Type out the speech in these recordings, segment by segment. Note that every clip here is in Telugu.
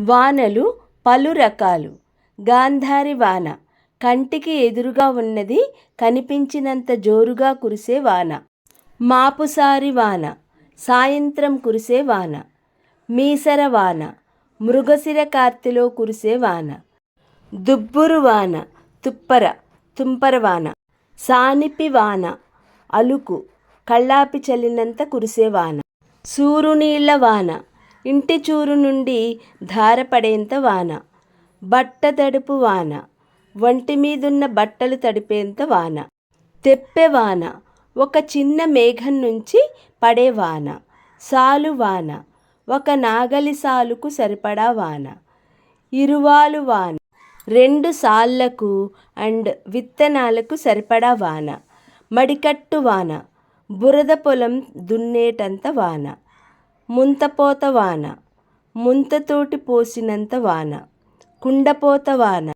వానలు పలు రకాలు. గాంధారి వాన. కంటికి ఎదురుగా ఉన్నది కనిపించినంత జోరుగా కురిసే వాన. మాపుసారి వాన. సాయంత్రం కురిసే వాన. మీసర వాన. మృగశిర కార్తెలో కురిసే వాన. దుబ్బురు వాన. తుప్పర. తుంపర వాన. సానిపి వాన. అలుకు. కళ్ళాపి చల్లినంత కురిసే వాన. సూరునీళ్ళ వాన. ఇంటి చూరు నుండి ధారపడేంత వాన బట్ట తడుపు వాన వంటి మీదున్న బట్టలు తడిపేంత వాన తెప్పె వాన ఒక చిన్న మేఘం నుంచి పడే వాన సాలు వాన ఒక నాగలి సాలుకు సరిపడా వాన ఇరువాలు వాన రెండు సాళ్ళకు అండ్ విత్తనాలకు సరిపడా వాన మడికట్టు వాన బురద పొలం దున్నేటంత వాన. ముంతపోత వాన. ముంతతోటి పోసినంత వాన. కుండపోత వాన.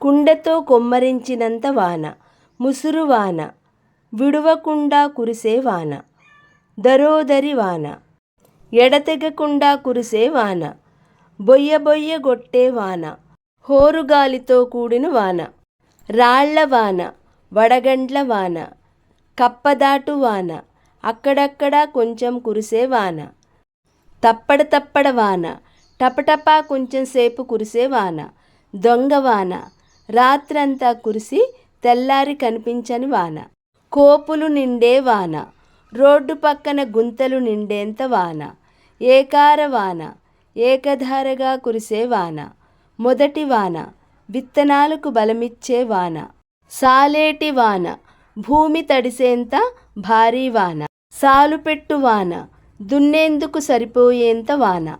కుండతో కొమ్మరించినంత వాన. ముసురు వాన. విడువకుండా కురిసే వాన. దరోదరి వాన. ఎడతెగకుండా కురిసే వాన. బొయ్య బొయ్య గొట్టే వాన. హోరుగాలితో కూడిన వాన. రాళ్ళ వాన. వడగండ్ల వాన. కప్పదాటు వాన. అక్కడక్కడా కొంచెం కురిసే వాన. తప్పడ తప్పడ వాన టపటపా కొంచెం సేపు కురిసే వాన దొంగ వాన రాత్రంతా కురిసి తెల్లారి కనిపించని వాన కోపులు నిండే వాన రోడ్డు పక్కన గుంతలు నిండేంత వాన ఏకార వాన ఏకధారగా కురిసే వాన మొదటి వాన విత్తనాలకు బలమిచ్చే వాన సాలేటి వాన భూమి తడిసేంత భారీ వాన సాలుపెట్టు వాన దున్నేందుకు సరిపోయేంత వాన.